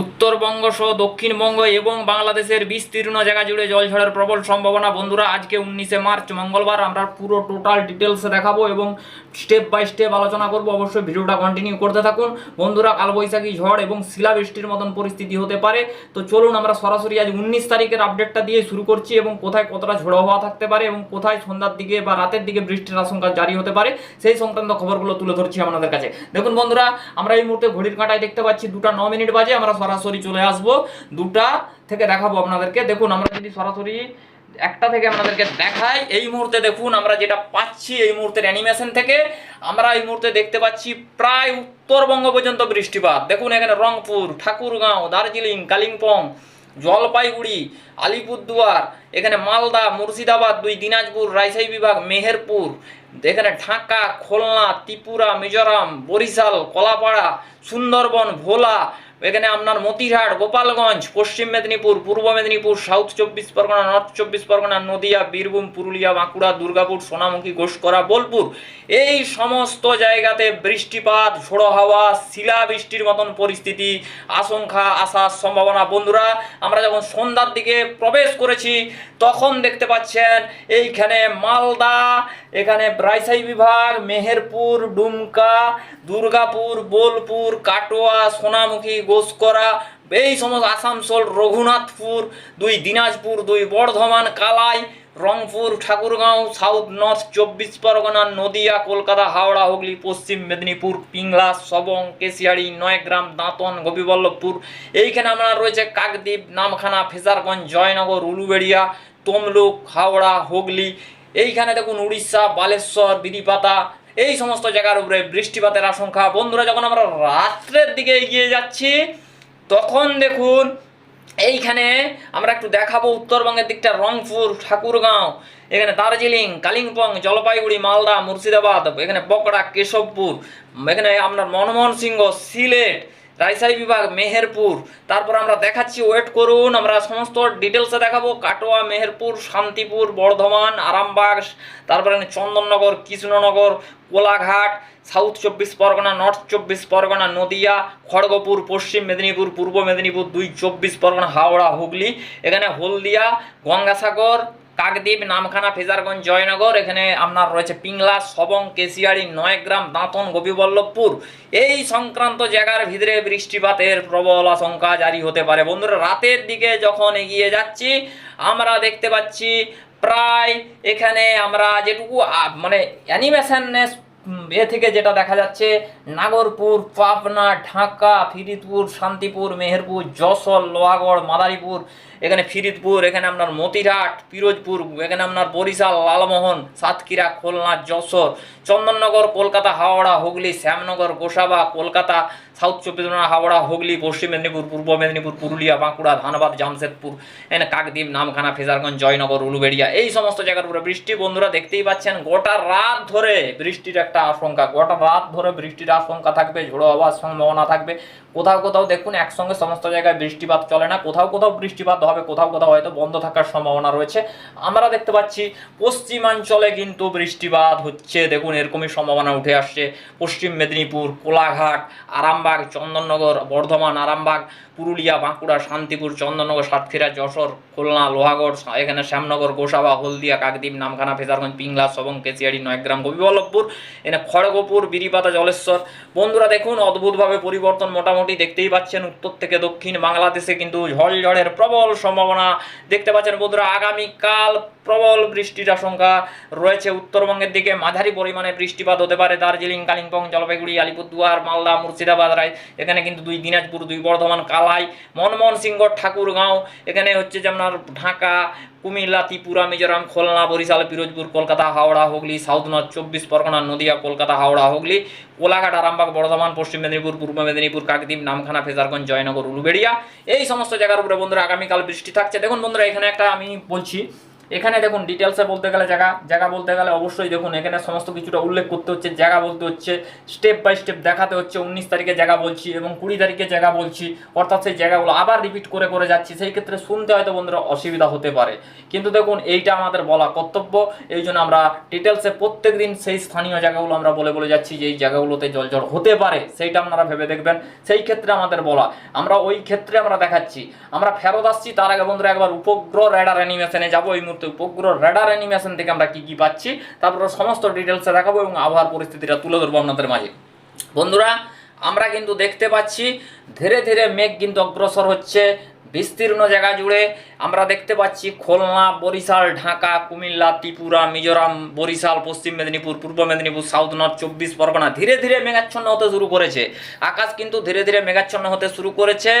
উত্তরবঙ্গ সহ দক্ষিণবঙ্গ এবং বাংলাদেশের বিস্তীর্ণ জায়গা জুড়ে জলঝড়ের প্রবল সম্ভাবনা। বন্ধুরা, আজকে উনিশে মার্চ, মঙ্গলবার আমরা পুরো টোটাল ডিটেলস দেখাবো এবং স্টেপ বাই স্টেপ আলোচনা করব। অবশ্যই ভিডিওটা কন্টিনিউ করতে থাকুন। বন্ধুরা, কালবৈশাখী ঝড় এবং শিলাবৃষ্টির মতন পরিস্থিতি হতে পারে। তো চলুন আমরা সরাসরি আজ উনিশ তারিখের আপডেটটা দিয়ে শুরু করছি এবং কোথায় কতটা ঝোড়ো হওয়া থাকতে পারে এবং কোথায় সন্ধ্যার দিকে বা রাতের দিকে বৃষ্টির আশঙ্কা জারি হতে পারে, সেই সংক্রান্ত খবরগুলো তুলে ধরছি আপনাদের কাছে। দেখুন বন্ধুরা, আমরা এই মুহূর্তে ঘড়ির কাঁটায় দেখতে পাচ্ছি দুটা ন মিনিট বাজে। আমরা সরাসরি চলে আসব। দুটা থেকে দেখাবো আপনাদেরকে। দেখুন, আমরা যদি সরাসরি একটা থেকে আপনাদেরকে দেখাই, এই মুহূর্তে দেখুন, আমরা যেটা পাচ্ছি এই মুহূর্তের অ্যানিমেশন থেকে, আমরা এই মুহূর্তে দেখতে পাচ্ছি প্রায় উত্তরবঙ্গ পর্যন্ত বৃষ্টিপাত। দেখুন, এখানে রংপুর, ঠাকুরগাঁও, দার্জিলিং, কালিম্পং, জলপাইগুড়ি, আলিপুরদুয়ার, এখানে মালদা, মুর্শিদাবাদ, দুই দিনাজপুর, রাজশাহী বিভাগ, মেহেরপুর, এখানে ঢাকা, খুলনা, ত্রিপুরা, মিজোরাম, বরিশাল, কলাপাড়া, সুন্দরবন, ভোলা এখানে আপনার মতিহাট গোপালগঞ্জ, পশ্চিম মেদিনীপুর, পূর্ব মেদিনীপুর, সাউথ চব্বিশ পরগনা, নর্থ চব্বিশ পরগনা, নদিয়া, বীরভূম, পুরুলিয়া, বাঁকুড়া, দুর্গাপুর, সোনামুখী, ঘোষকরা, বোলপুর। এই সমস্ত জায়গাতে বৃষ্টিপাত, ঝোড়ো হাওয়া শিলা বৃষ্টির মতন পরিস্থিতি, আশঙ্কা আসার সম্ভাবনা। বন্ধুরা, আমরা যখন সন্ধ্যার দিকে প্রবেশ করেছি, তখন দেখতে পাচ্ছেন এইখানে মালদা এখানে রাজশাহী বিভাগ, মেহেরপুর, ডুমকা, দুর্গাপুর, বোলপুর, কাটোয়া, সোনামুখী, গোসকরা, এই সমস্ত আসানসোল, রঘুনাথপুর, দুই দিনাজপুর, দুই বর্ধমান, কালাই, রংপুর, ঠাকুরগাঁও, সাউথ নর্থ, চব্বিশ পরগনা, নদিয়া, কলকাতা, হাওড়া, হুগলি, পশ্চিম মেদিনীপুর, পিংলা, সবং, কেশিয়াড়ি, নয়গ্রাম, দাঁতন, গোপীবল্লভপুর। এইখানে আপনার রয়েছে কাকদ্বীপ, নামখানা, ফেজারগঞ্জ, জয়নগর, উলুবেড়িয়া, তমলুক, হাওড়া, হুগলি। এইখানে দেখুন উড়িষ্যা, বালেশ্বর বিদিপাতা এই সমস্ত জায়গার উপরে বৃষ্টিপাতের আশঙ্কা। বন্ধুরা, যখন আমরা রাত্রের দিকে এগিয়ে যাচ্ছি, তখন দেখুন এইখানে আমরা একটু দেখাবো উত্তরবঙ্গের দিকটা। রংপুর, ঠাকুরগাঁও, এখানে দার্জিলিং, কালিম্পং, জলপাইগুড়ি, মালদা, মুর্শিদাবাদ, এখানে বকড়া কেশবপুর, এখানে আপনার মনমোহন সিংহ, সিলেট রাজশাহী বিভাগ, মেহেরপুর। তারপর আমরা দেখাচ্ছি ওয়েট করুন, আমরা সমস্ত ডিটেলসে দেখাবো। কাটোয়া, মেহেরপুর, শান্তিপুর, বর্ধমান, আরামবাগ, তারপরে চন্দননগর, কৃষ্ণনগর, কোলাঘাট সাউথ চব্বিশ পরগনা নর্থ চব্বিশ পরগনা, নদিয়া, খড়গপুর, পশ্চিম মেদিনীপুর, পূর্ব মেদিনীপুর, দুই চব্বিশ পরগনা, হাওড়া, হুগলি। এখানে হলদিয়া, গঙ্গাসাগর কাকদ্বীপ, নামখানা, ফেজারগঞ্জ, জয়নগর, এখানে আপনার রয়েছে পিংলা, সবং কেশিয়াড়ি নয়গ্রাম, দাঁতন, গোপীবল্লভপুর। এই সংক্রান্ত জায়গার ভিতরে বৃষ্টিপাতের প্রবল আশঙ্কা জারি হতে পারে। বন্ধুরা, রাতের দিকে যখন এগিয়ে যাচ্ছি, আমরা দেখতে পাচ্ছি প্রায় এখানে আমরা যেটুকু মানে অ্যানিমেশনে এ থেকে যেটা দেখা যাচ্ছে, নাগরপুর, পাবনা, ঢাকা, ফিরিদপুর, শান্তিপুর, মেহেরপুর, যশোর, লোহাগড়, মাদারীপুর এখানে ফিরিদপুর, এখানে আপনার মতিরহাট, পিরোজপুর, এখানে আপনার বরিশাল, লালমোহন, সাতক্ষীরা, খুলনা, যশোর, চন্দননগর, কলকাতা, হাওড়া, হুগলি, শ্যামনগর, গোসাবা, কলকাতা, সাউথ চব্বিশ পরগনা, হাওড়া, হুগলি, পশ্চিম মেদিনীপুর, পূর্ব মেদিনীপুর, পুরুলিয়া, বাঁকুড়া, ধানবাদ, জামশেদপুর, এখানে কাকদ্বীপ, নামখানা, ফেজারগঞ্জ, জয়নগর, উলুবেড়িয়া, এই সমস্ত জায়গার উপরে বৃষ্টি। বন্ধুরা, দেখতেই পাচ্ছেন, গোটা রাত ধরে বৃষ্টির একটা আশঙ্কা, গোটা রাত ধরে বৃষ্টির আশঙ্কা থাকবে, ঝোড়ো হওয়ার সম্ভাবনা থাকবে। কোথাও কোথাও দেখুন, একসঙ্গে সমস্ত জায়গায় বৃষ্টিপাত চলে না, কোথাও কোথাও বৃষ্টিপাত হবে, কোথাও কোথাও হয়তো বন্ধ থাকার সম্ভাবনা রয়েছে। আমরা দেখতে পাচ্ছি পশ্চিমাঞ্চলে কিন্তু বৃষ্টিপাত হচ্ছে। দেখুন, এরকমই সম্ভাবনা উঠে আসছে। পশ্চিম মেদিনীপুর, কোলাঘাট, আরামবাগ, চন্দননগর, বর্ধমান, আরামবাগ, পুরুলিয়া, বাঁকুড়া, শান্তিপুর, চন্দননগর, সাতক্ষীরা, যশোর, খুলনা, লোহাগড় এখানে শ্যামনগর, গোসাবা, হলদিয়া, কাকদ্বীপ, নামখানা, ফেজারগঞ্জ, পিংলা সবং কেচিয়াড়ি নয়গ্রাম গোপীবল্লভপুর এখানে খড়গপুর, বিরিপাতা, জলেশ্বর। বন্ধুরা, দেখুন, অদ্ভুতভাবে পরিবর্তন মোটামুটি দেখতেই পাচ্ছেন। উত্তর থেকে দক্ষিণ বাংলাদেশে কিন্তু ঝড় ঝড়ের প্রবল সম্ভাবনা দেখতে পাচ্ছেন বন্ধুরা আগামীকাল প্রবল বৃষ্টির আশঙ্কা রয়েছে উত্তরবঙ্গের দিকে। মাঝারি পরিমাণে বৃষ্টিপাত হতে পারে দার্জিলিং, কালিম্পং, জলপাইগুড়ি, আলিপুরদুয়ার, মালদা, মুর্শিদাবাদ, রায় এখানে কিন্তু দুই দিনাজপুর, দুই বর্ধমান, কালাই, মনমোহন সিংহ, ঠাকুরগাঁও, এখানে হচ্ছে যে আপনার ঢাকা, কুমিল্লা, ত্রিপুরা, মিজোরাম, খুলনা, বরিশাল, পিরোজপুর, কলকাতা, হাওড়া, হুগলি, সাউথ নর্থ, চব্বিশ পরগনা, নদিয়া, কলকাতা, হাওড়া, হুগলি, কোলাঘাট, আরামবাগ, বর্ধমান, পশ্চিম মেদিনীপুর, পূর্ব মেদিনীপুর, কাকদ্বীপ, নামখানা, ফেজারগঞ্জ, জয়নগর, উলুবেড়িয়া। এই সমস্ত জায়গার উপরে বন্ধুরা আগামীকাল বৃষ্টি থাকছে। দেখুন বন্ধুরা, এখানে একটা আমি বলছি এখানে দেখুন ডিটেলসে বলতে গেলে জায়গা জায়গা বলতে গেলে অবশ্যই দেখুন, এখানে সমস্ত কিছুটা উল্লেখ করতে হচ্ছে, জায়গা বলতে হচ্ছে স্টেপ বাই স্টেপ দেখাতে হচ্ছে, উনিশ তারিখে জায়গা বলছি এবং কুড়ি তারিখে জায়গা বলছি, অর্থাৎ সেই জায়গাগুলো আবার রিপিট করে করে যাচ্ছি, সেই ক্ষেত্রে শুনতে হয়তো বন্ধুরা অসুবিধা হতে পারে। কিন্তু দেখুন, এইটা আমাদের বলা কর্তব্য, এই জন্য আমরা ডিটেলসে প্রত্যেক দিন সেই স্থানীয় জায়গাগুলো আমরা বলে বলে যাচ্ছি যে এই জায়গাগুলোতে জলজট হতে পারে, সেইটা আপনারা ভেবে দেখবেন, সেই ক্ষেত্রে আমাদের বলা। আমরা ওই ক্ষেত্রে আমরা দেখাচ্ছি। আমরা ফেরত আসছি, তার আগে বন্ধুরা একবার উপগ্রহ রেডার অ্যানিমেশনে যাব, এই মুহূর্তে উপগ্রহ রেডার অ্যানিমেশন থেকে আমরা কী কী পাচ্ছি, তারপরে সমস্ত ডিটেলসে দেখাবো এবং আবহাওয়ার পরিস্থিতিটা তুলে ধরবো আপনাদের মাঝে। বন্ধুরা, আমরা কিন্তু দেখতে পাচ্ছি, ধীরে ধীরে মেঘ কিন্তু অগ্রসর হচ্ছে বিস্তীর্ণ জায়গা জুড়ে আমরা দেখতে পাচ্ছি খুলনা, বরিশাল, ঢাকা, কুমিল্লা, ত্রিপুরা, মিজোরাম, বরিশাল, পশ্চিম মেদিনীপুর, পূর্ব মেদিনীপুর, সাউথ নর্থ, চব্বিশ পরগনা ধীরে ধীরে মেঘাচ্ছন্ন হতে শুরু করেছে। আকাশ কিন্তু ধীরে ধীরে মেঘাচ্ছন্ন হতে শুরু করেছে।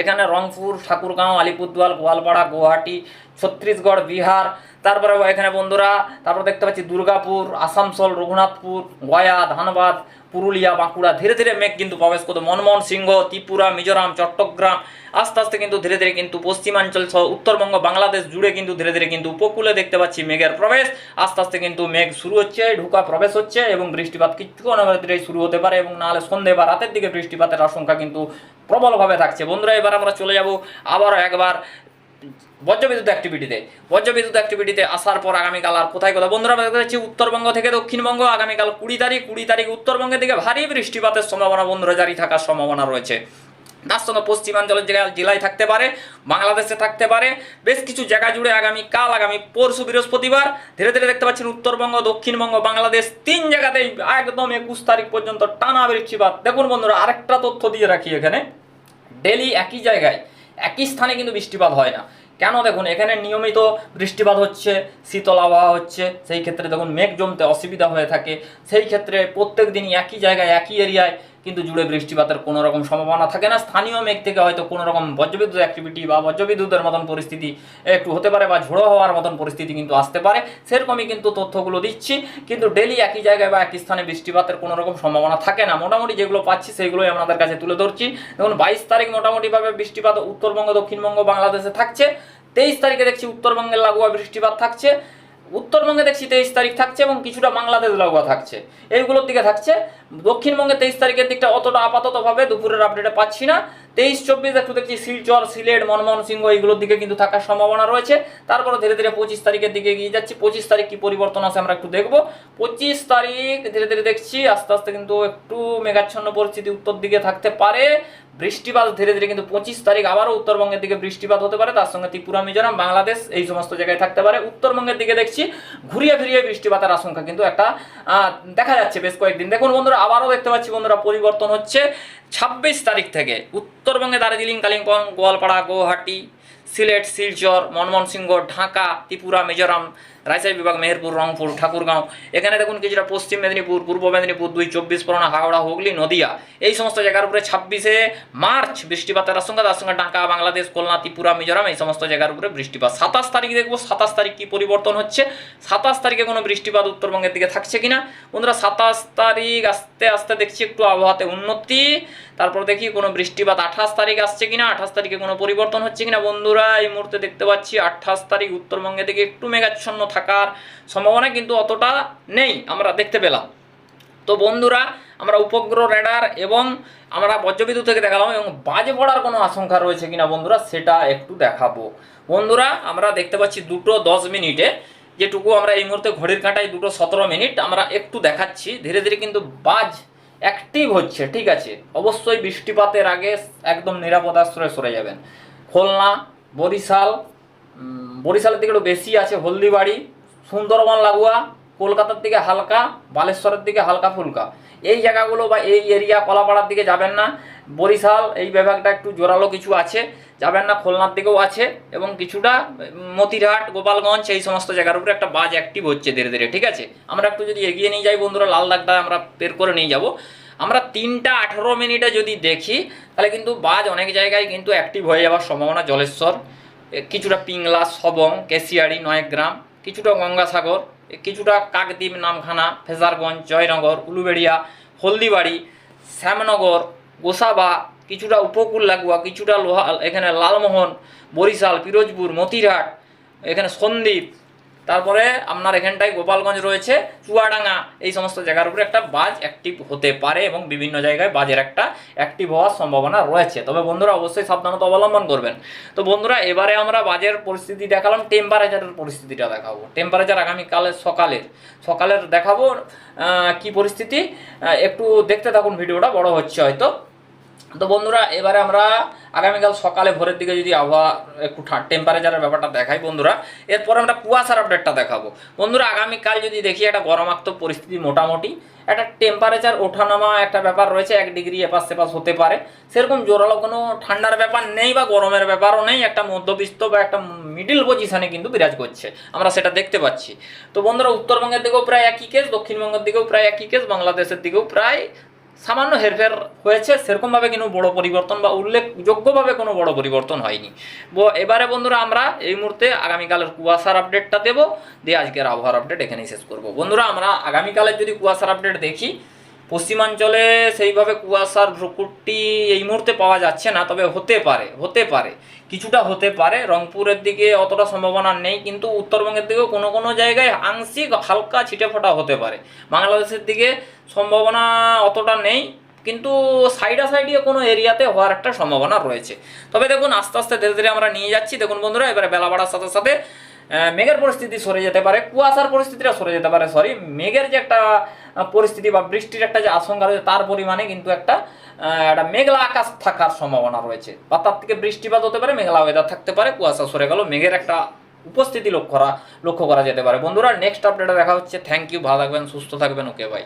এখানে রংপুর, ঠাকুরগাঁও, আলিপুরদুয়ার, গোয়ালপাড়া, গুয়াহাটি, ছত্তিশগড়, বিহার তারপরে এখানে বন্ধুরা, তারপর দেখতে পাচ্ছি দুর্গাপুর, আসানসোল, রঘুনাথপুর, গয়া, ধানবাদ, পুরুলিয়া, বাঁকুড়া, ধীরে ধীরে মেঘ কিন্তু প্রবেশ করতো মনমোহন সিংহ ত্রিপুরা, মিজোরাম, চট্টগ্রাম, আস্তে আস্তে কিন্তু ধীরে ধীরে কিন্তু পশ্চিমাঞ্চল সহ উত্তরবঙ্গ, বাংলাদেশ জুড়ে কিন্তু ধীরে ধীরে কিন্তু উপকূলে দেখতে পাচ্ছি মেঘের প্রবেশ। আস্তে আস্তে কিন্তু মেঘ শুরু হচ্ছে, ঢুকা প্রবেশ হচ্ছে এবং বৃষ্টিপাত কিছুক্ষণ ধীরে শুরু হতে পারে এবং নাহলে সন্ধে বা রাতের দিকে বৃষ্টিপাতের আশঙ্কা কিন্তু প্রবলভাবে থাকছে। বন্ধুরা, এবার আমরা চলে যাব আবারও একবার বজ্রবিদ্যুৎ অ্যাক্টিভিটিতে বজ্রবিদ্যুৎ অ্যাক্টিভিটিতে আসার পর আগামীকাল আর কোথায় কোথায়? বন্ধুরা, আমরা দেখতে উত্তরবঙ্গ থেকে দক্ষিণবঙ্গ, আগামীকাল কুড়ি তারিখ কুড়ি তারিখ উত্তরবঙ্গের দিকে ভারী বৃষ্টিপাতের সম্ভাবনা বন্ধুরা জারি থাকার সম্ভাবনা রয়েছে। তার সঙ্গে পশ্চিমাঞ্চলের জেলায় থাকতে পারে, বাংলাদেশে থাকতে পারে, বেশ কিছু জায়গা জুড়ে আগামী কাল আগামী পরশু বৃহস্পতিবার, ধীরে ধীরে দেখতে পাচ্ছেন উত্তরবঙ্গ, দক্ষিণবঙ্গ, বাংলাদেশ তিন জায়গাতেই একদম একুশ তারিখ পর্যন্ত টানা বৃষ্টিপাত। দেখুন বন্ধুরা, আরেকটা তথ্য দিয়ে রাখি এখানে। ডেলি একই জায়গায় একই স্থানে কিন্তু বৃষ্টিপাত হয় না। কেন দেখুন, এখানে নিয়মিত বৃষ্টিপাত হচ্ছে, শীতল আবহাওয়া হচ্ছে, সেই ক্ষেত্রে দেখুন মেঘ জমতে অসুবিধা হয়ে থাকে। সেই ক্ষেত্রে প্রত্যেক দিনই একই জায়গায়, একই এরিয়ায় কিন্তু জুড়ে বৃষ্টিপাতের কোনো রকম সম্ভাবনা থাকে না। স্থানীয় মেঘ থেকে হয়তো কোনো রকম বজ্রবিদ্যুৎ অ্যাক্টিভিটি বা বজ্রবিদ্যুতের মতন পরিস্থিতি একটু হতে পারে বা ঝোড়ো হওয়ার মতন পরিস্থিতি কিন্তু আসতে পারে। সেরকমই কিন্তু তথ্যগুলো দিচ্ছি। কিন্তু ডেলি একই জায়গায় বা একই স্থানে বৃষ্টিপাতের কোনো রকম সম্ভাবনা থাকে না। মোটামুটি যেগুলো পাচ্ছি সেগুলোই আপনাদের কাছে তুলে ধরছি। দেখুন, বাইশ তারিখ মোটামুটিভাবে বৃষ্টিপাত উত্তরবঙ্গ, দক্ষিণবঙ্গ, বাংলাদেশে থাকছে। তেইশ তারিখে দেখছি উত্তরবঙ্গের লাগোয়া বৃষ্টিপাত থাকছে। উত্তরবঙ্গে দেখছি তেইশ তারিখ থাকছে এবং কিছুটা বাংলাদেশ লাগোয়া থাকছে। এইগুলোর দিকে থাকছে। দক্ষিণবঙ্গে তেইশ তারিখের দিকটা অতটা আপাততভাবে দুপুরের আপডেটে পাচ্ছি না। তেইশ, চব্বিশ একটু দেখছি শিলচর, সিলেট, মনমোহন সিংহ এইগুলোর দিকে কিন্তু থাকার সম্ভাবনা রয়েছে। তারপরে ধীরে ধীরে পঁচিশ তারিখের দিকে এগিয়ে যাচ্ছি। পঁচিশ তারিখ কি পরিবর্তন আছে আমরা একটু দেখব। পঁচিশ তারিখ ধীরে ধীরে দেখছি, আস্তে আস্তে কিন্তু একটু মেঘাচ্ছন্ন পরিস্থিতি উত্তর দিকে থাকতে পারে। বৃষ্টিপাত ধীরে ধীরে কিন্তু পঁচিশ তারিখ আবারও উত্তরবঙ্গের দিকে বৃষ্টিপাত হতে পারে। তার সঙ্গে ত্রিপুরা, মিজোরাম, বাংলাদেশ এই সমস্ত জায়গায় থাকতে পারে। উত্তরবঙ্গের দিকে দেখছি, ঘুরিয়ে ফিরিয়ে বৃষ্টিপাতের আশঙ্কা কিন্তু একটা দেখা যাচ্ছে বেশ কয়েকদিন। দেখুন বন্ধুরা, আবারও দেখতে পাচ্ছি বন্ধুরা, পরিবর্তন হচ্ছে। ছাব্বিশ তারিখ থেকে উত্তরবঙ্গে দার্জিলিং, কালিম্পং, গোয়ালপাড়া, গুয়াহাটি, সিলেট, শিলচর, মনমোহন সিংহ, ঢাকা, ত্রিপুরা, মিজোরাম রাজশাহী বিভাগ, মেহেরপুর, রংপুর, ঠাকুরগাঁও। এখানে দেখুন কিছুটা পশ্চিম মেদিনীপুর, পূর্ব মেদিনীপুর, দুই চব্বিশ পরগনা, হাওড়া, হুগলি, নদিয়া। এই সমস্ত জায়গার উপরে ছাব্বিশে মার্চ বৃষ্টিপাতের আশঙ্কা, তার সঙ্গে ঢাকা, বাংলাদেশ, খুলনা, ত্রিপুরা, মিজোরাম, এই সমস্ত জায়গার উপরে বৃষ্টিপাত। সাতাশ তারিখ দেখব, সাতাশ তারিখ কি পরিবর্তন হচ্ছে? সাতাশ তারিখে কোনো বৃষ্টিপাত উত্তরবঙ্গের দিকে থাকছে কিনা? বন্ধুরা, সাতাশ তারিখ আস্তে আস্তে দেখছি একটু আবহাওয়াতে উন্নতি। তারপর দেখি কোনো বৃষ্টিপাত আঠাশ তারিখ আসছে কিনা, আঠাশ তারিখে কোনো পরিবর্তন হচ্ছে কিনা। বন্ধুরা, এই মুহূর্তে দেখতে পাচ্ছি আঠাশ তারিখ উত্তরবঙ্গে দিকে একটু মেঘাচ্ছন্ন থাকার সম্ভাবনা কিন্তু অতটা নেই আমরা দেখতে পেলাম। তো বন্ধুরা, আমরা উপগ্রহ রেডার এবং আমরা বজ্রবিদ্যুৎ থেকে দেখালাম এবং বাজে পড়ার কোনো আশঙ্কা রয়েছে কিনা বন্ধুরা, সেটা একটু দেখাবো। বন্ধুরা, আমরা দেখতে পাচ্ছি দুটো দশ মিনিটে, যেটুকু আমরা এই মুহূর্তে ঘড়ির কাঁটায় দুটো সতেরো মিনিট আমরা একটু দেখাচ্ছি। ধীরে ধীরে কিন্তু বাজ অ্যাক্টিভ হচ্ছে, ঠিক আছে? অবশ্যই বৃষ্টিপাতের আগে একদম নিরাপদ আশ্রয়ে সরে যাবেন। খুলনা, বরিশাল বরিশালের দিকে একটু বেশি আছে, হলদিবাড়ি, সুন্দরবন, লাগোয়া কলকাতার দিকে হালকা, বালেশ্বরের দিকে হালকা ফুলকা। এই জায়গাগুলো বা এই এরিয়া কলাপাড়ার দিকে যাবেন না। বরিশাল, এই বিভাগটা একটু জোরালো কিছু আছে। যাবেন না, খুলনার দিকেও আছে এবং কিছুটা মতিরহাট, গোপালগঞ্জ, এই সমস্ত জায়গার উপরে একটা বাজ অ্যাক্টিভ হচ্ছে ধীরে ধীরে, ঠিক আছে? আমরা একটু যদি এগিয়ে নিয়ে যাই বন্ধুরা, লাল দাগটা আমরা বের করে নিয়ে যাব। আমরা তিনটা আঠেরো মিনিটে যদি দেখি, তাহলে কিন্তু বাজ অনেক জায়গায় কিন্তু অ্যাক্টিভ হয়ে যাওয়ার সম্ভাবনা জলেশ্বর। কিছুটা পিংলা, সবং কেশিয়াড়ি নয়গ্রাম, কিছুটা গঙ্গাসাগর কিছুটা কাকদ্বীপ, নামখানা, ফেজারগঞ্জ, জয়নগর, উলুবেড়িয়া, হলদিবাড়ি, শ্যামনগর, গোসাবা, কিছুটা উপকূল লাগুয়া, কিছুটা লোহা, এখানে লালমোহন, বরিশাল, পিরোজপুর, মতিরহাট, এখানে সন্দ্বীপ তারপরে আপনার এখানটায় গোপালগঞ্জ রয়েছে, চুয়াডাঙ্গা। এই সমস্ত জায়গার উপরে একটা বাজ অ্যাক্টিভ হতে পারে এবং বিভিন্ন জায়গায় বাজের একটা অ্যাক্টিভ হওয়ার সম্ভাবনা রয়েছে। তবে বন্ধুরা অবশ্যই সাবধানতা অবলম্বন করবেন। তো বন্ধুরা, এবারে আমরা বাজের পরিস্থিতি দেখালাম টেম্পারেচারের পরিস্থিতিটা দেখাবো। টেম্পারেচার আগামীকালের সকালের। সকালের দেখাবো কি পরিস্থিতি? একটু দেখতে থাকুন, ভিডিওটা বড় হচ্ছে হয়তো। তো বন্ধুরা, এবারে আমরা আগামীকাল সকালে ভোরের দিকে যদি আবহাওয়া একটু টেম্পারেচারের ব্যাপারটা দেখাই বন্ধুরা, এরপর আমরা কুয়াশার আপডেটটা দেখাবো। বন্ধুরা, আগামীকাল যদি দেখি একটা গরমাক্ত পরিস্থিতি মোটামুটি, একটা টেম্পারেচার ওঠানামা একটা ব্যাপার রয়েছে, এক ডিগ্রি এপাশ সেপাশ হতে পারে। সেরকম জোরালো কোনো ঠান্ডার ব্যাপার নেই বা গরমের ব্যাপারও নেই, একটা মধ্যবিত্ত বা একটা মিডিল পজিশনে কিন্তু বিরাজ করছে, আমরা সেটা দেখতে পাচ্ছি। তো বন্ধুরা, উত্তরবঙ্গের দিকেও প্রায় একই কেস দক্ষিণবঙ্গের দিকেও প্রায় একই কেস বাংলাদেশের দিকেও প্রায় সামান্য হেরফের হয়েছে, সেরকমভাবে কিন্তু বড় পরিবর্তন বা উল্লেখযোগ্যভাবে কোনো বড় পরিবর্তন হয়নি। এবারে বন্ধুরা আমরা এই মুহূর্তে আগামীকালের কুয়াশার আপডেটটা দেবো, দিয়ে আজকের আবহাওয়ার আপডেট এখানেই শেষ করব। বন্ধুরা আমরা আগামীকালের যদি কুয়াশার আপডেট দেখি পশ্চিমাঞ্চলে সেইভাবে কুয়াশার ভ্রুকুটটি এই মুহূর্তে পাওয়া যাচ্ছে না, তবে হতে পারে হতে পারে। কিছুটা হতে পারে, রংপুরের দিকে অতটা সম্ভাবনা নেই, কিন্তু উত্তরবঙ্গের দিকেও কোনো কোনো জায়গায় আংশিক হালকা ছিটে ফোটা হতে পারে। বাংলাদেশের দিকে সম্ভাবনা অতটা নেই, কিন্তু সাইডা সাইডে কোনো এরিয়াতে হওয়ার একটা সম্ভাবনা রয়েছে। তবে দেখুন, আস্তে আস্তে ধীরে ধীরে আমরা নিয়ে যাচ্ছি। দেখুন বন্ধুরা, এবারে বেলা বাড়ার সাথে সাথে মেঘের পরিস্থিতি সরে যেতে পারে, কুয়াশার পরিস্থিতিটা সরে যেতে পারে সরি মেঘের যে একটা পরিস্থিতি বা বৃষ্টির একটা যে আশঙ্কা রয়েছে, তার পরিমাণে কিন্তু একটা একটা মেঘলা আকাশ থাকার সম্ভাবনা রয়েছে। বা তার থেকে বৃষ্টিপাত হতে পারে, মেঘলা ওয়েদার থাকতে পারে, কুয়াশা সরে গেল মেঘের একটা উপস্থিতি লক্ষ্য করা লক্ষ্য করা যেতে পারে। বন্ধুরা নেক্সট আপডেটে দেখা হচ্ছে। থ্যাংক ইউ ভালো থাকবেন, সুস্থ থাকবেন ওকে বাই